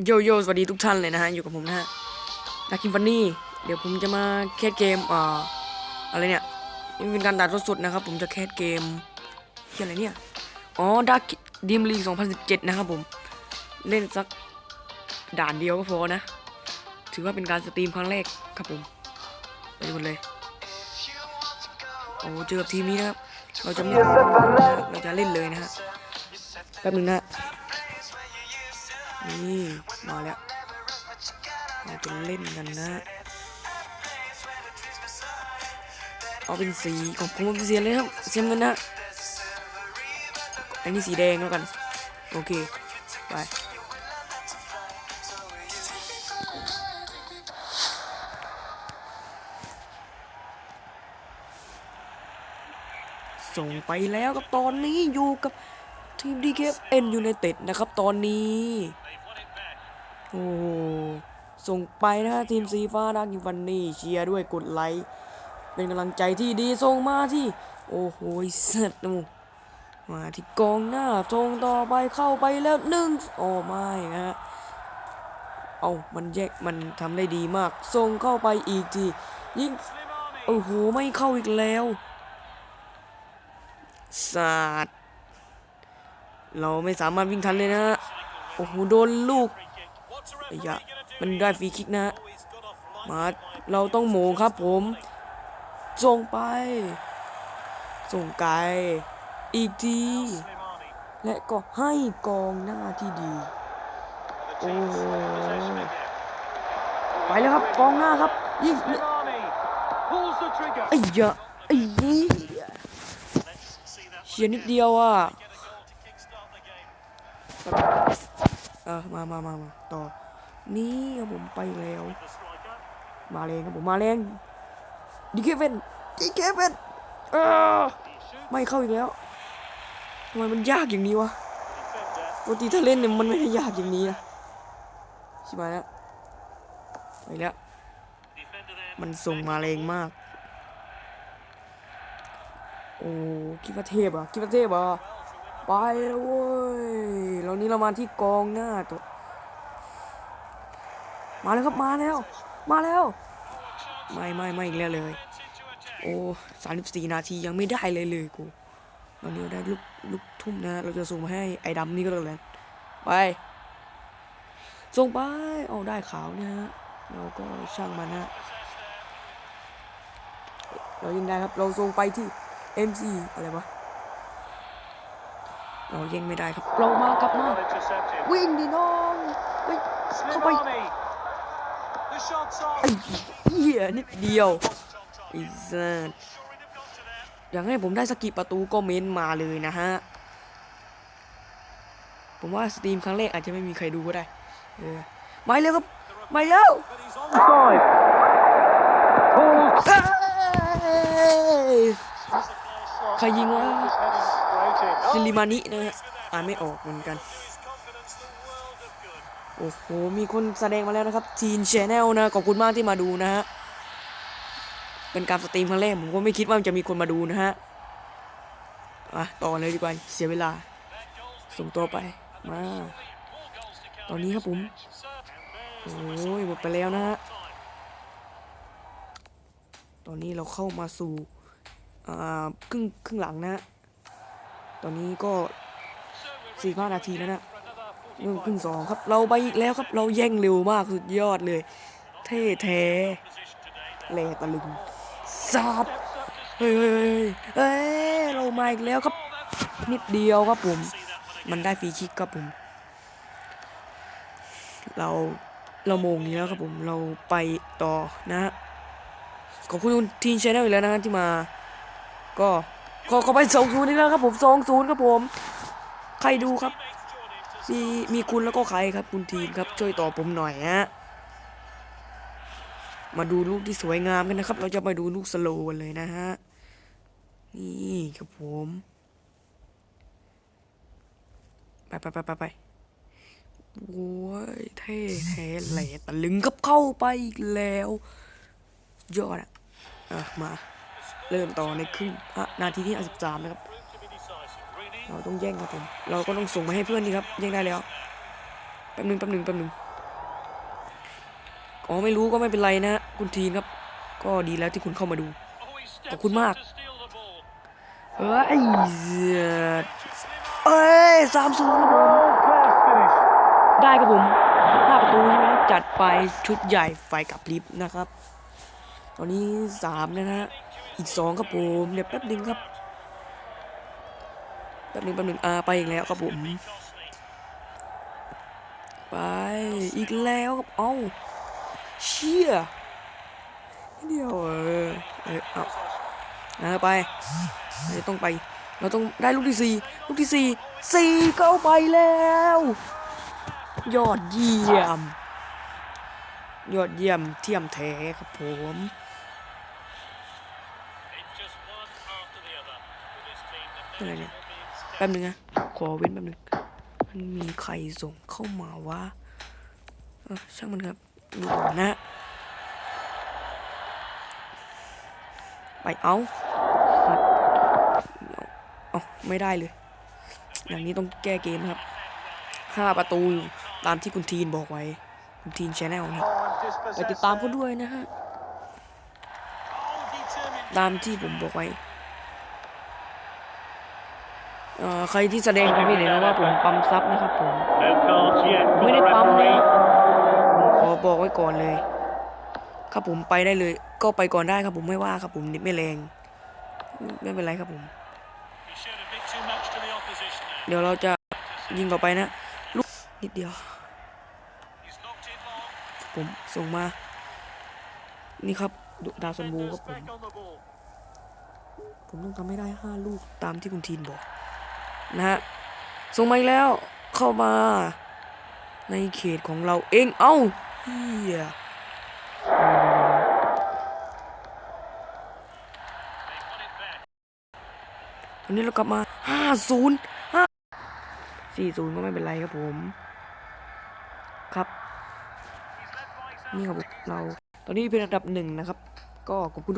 โยโย่สวัสดีทุกท่านเลยนะฮะ อยู่กับผมนะฮะดาคิมฟันนี่ เดี๋ยวผมจะมาแคสเกมอ่าอะไรเนี่ยนี่เป็นการดัดสดๆนะครับ ผมจะแคสเกมที่อะไรเนี่ย อ๋อดักดิมลี2017 นะครับผม เล่นสักด่านเดียวก็พอนะ ถือว่าเป็นการสตรีมครั้งแรกครับผม ไปดูกันเลย โอ้เจอกับทีมนี้นะครับ เราจะไม่เราจะเล่นเลยนะฮะ แป๊บนึงนะ นี่มาแล้วเราจะเล่นกันนะเอาเป็นสีของผมเป็นสีอะไรครับสีน้ำเงินนะอันนี้สีแดงแล้วกัน โอเค ไปส่งไปแล้วครับตอนนี้อยู่กับทีม DKFN United นะครับตอนนี้ โอ้โหส่งไปนะทีมสีฟ้าดักยิฟันนี่เชียร์ด้วยกดไลค์เป็นกำลังใจที่ดีส่งมาที่ โอ้โหเสัตว์นูมาที่กองหน้าส่งต่อไปเข้าไปแล้วหนึ่งโอ้ไม่นะฮะเอามันแยกมันทำได้ดีมากส่งเข้าไปอีกทียิงโอ้โหไม่เข้าอีกแล้วสาดเราไม่สามารถวิ่งทันเลยนะ โอ้โห โดนลูก ไอ้ยะมันได้ฟรีคิกนะ มาเราต้องโหมงครับผมส่งไป ส่งไกล อีกที และก็ให้กองหน้าที่ดี โอ้ไปแล้วครับกองหน้าครับยิงไอ้ยะไอ้ยี่เชียนิดเดียวอะ เออมามามามาต่อ นี่ครับผมไปแล้ว มาแรงครับผมมาแรงดีเคเวนดีเคเวนเออไม่เข้าอีกแล้วทำไมมันยากอย่างนี้วะปกติถ้าเล่นเนี่ยมันไม่ได้ยากอย่างนี้นะชิบหายแล้วไปแล้วมันส่งมาแรงมาก โอ้คิดว่าเทพอะคิดว่าเทพอะ ไปแล้วเว้ยเรานี้เรามาที่กองหน้าตัว มาแล้วครับมาแล้ว มาแล้ว ไม่ไม่ไม่อีกแล้วเลย โอ้สามสิบสี่นาทียังไม่ได้เลยเลยกูตอนนี้เราได้ลูกลูกทุ่มนะ เราจะส่งมาให้ไอ้ดำนี่ก็แล้วกันไป ส่งไปเอาได้ขาวเนี่ยฮะ เราก็ช่างมันนะ เรายิงได้ครับ เราส่งไปที่ MC อะไรวะ เรายิงไม่ได้ครับเรามากลับมาวิ่งดิน้องเฮ้ยเข้าไปไอ้เหี้ยนิดเดียวไอ้สัสอยากให้ผมได้สกกิประตูก็เม้นมาเลยนะฮะ ผมว่าสตรีมครั้งแรกอาจจะไม่มีใครดูก็ได้ เออไม่แล้วครับไม่แล้วเอ้ยใครยิงวะ ซิลิมานินะฮะอ่านไม่ออกเหมือนกัน โอ้โห มีคนแสดงมาแล้วนะครับ ทีนชแนลนะ ขอบคุณมากที่มาดูนะฮะ เป็นการสตรีมครั้งแรกผมก็ไม่คิดว่าจะมีคนมาดูนะฮะอะต่อเลยดีกว่า เสียเวลา ส่งตัวไป มา ตอนนี้ครับผม โอ้ยหมดไปแล้วนะฮะ ตอนนี้เราเข้ามาสู่อ่าครึ่งครึ่งหลังนะฮะ ตอนนี้ก็สี่ห้านาทีแล้วนะเรื่องครึ่งสองครับ เราไปอีกแล้วครับ เราแย่งเร็วมากสุดยอดเลย เท่แท้แหลตะลึงซาบเฮ้ยเฮ้ยเฮ้ยเรามาอีกแล้วครับ นิดเดียวครับผม มันได้ฟรีคิกครับผม เราเราโมงนี้แล้วครับผม เราไปต่อนะฮะขอบคุณทีนชแนลอีกแล้วนะที่มา ก็ ก็ก็ไปสองศูนย์อีกแล้วครับผมสองศูนย์ครับผม ใครดูครับ มีมีคุณแล้วก็ใครครับ คุณทีมครับช่วยต่อผมหน่อยฮะมาดูลูกที่สวยงามกันนะครับ เราจะมาดูลูกสโลว์กันเลยนะฮะนี่ครับผมไปไปไปไปไปโอ้ยเท่แท้แหล่ตะลึงกับเข้าไปอีกแล้ว ยอดอะอะมา เริ่มต่อในครึ่งนาทีที่53นะครับ เราต้องแย่งครับผม เราก็ต้องส่งมาให้เพื่อนดีครับ แย่งได้แล้ว แป๊บหนึงแป๊บหนึงแป๊บหนึงอ๋อไม่รู้ก็ไม่เป็นไรนะคุณทีนครับ ก็ดีแล้วที่คุณเข้ามาดู ขอบคุณมาก เฮ้ยเอ้ยสามศูนย์ครับผม ได้ครับผมห้าประตูใช่ไหมจัดไปชุดใหญ่ไฟกับลิฟต์นะครับ ตอนนี้สามนะฮะ อีกสองครับผมเดี๋ยวแป๊บหนึงครับแป๊บหนึงแป๊บหนึงอ่าไปอีกแล้วครับผมไปอีกแล้วครับเอ้าเชี่ยเดียวเออเออเอาเอาไปเราต้องไป เราต้องได้ลูกที่สี่ลูกที่สี่สี่เข้าไปแล้ว ยอดเยี่ยม ยอดเยี่ยมเทียมแท้ครับผม อะไรเนี่ยแป๊บนึงนะขอเว้นแป๊บนึงมันมีใครส่งเข้ามาว่าเออช่างมันครับดูก่อนนะไปเอาเอาไม่ได้เลย อย่างนี้ต้องแก้เกมครับห้าประตูตามที่คุณทีนบอกไว้ คุณทีนชแนลนะไปติดตามเขาด้วยนะฮะ ตามที่ผมบอกไว้ ใครที่แสดงความคิดเห็นว่าผมปั๊มซับนะครับผม No cards yet. ไม่ได้ from the ปั๊มนะ referee. ผมขอบอกไว้ก่อนเลย ครับผมไปได้เลย ก็ไปก่อนได้ครับผมไม่ว่าครับผมนิดไม่แรง ไม่เป็นไรครับผม He showed a bit too much to the opposition there. เดี๋ยวเราจะยิงต่อไปนะลูกนิดเดียว He's knocked it long. ผมส่งมา นี่ครับดุดาวซันบูครับ Defenders ผม back on the ball. ผมต้องทำให้ได้ห้าลูกตามที่คุณทีนบอก นะฮะส่งมาอีกแล้วเข้ามา ในเขตของเราเองเอ้าเฮียตอนนี้เรากลับมาห้าศูนย์ห้าสี่ศูนย์ก็ไม่เป็นไรครับผม ครับ นี่ครับเรา ตอนนี้เป็นอันดับหนึ่งนะครับ ก็ขอบคุณทุก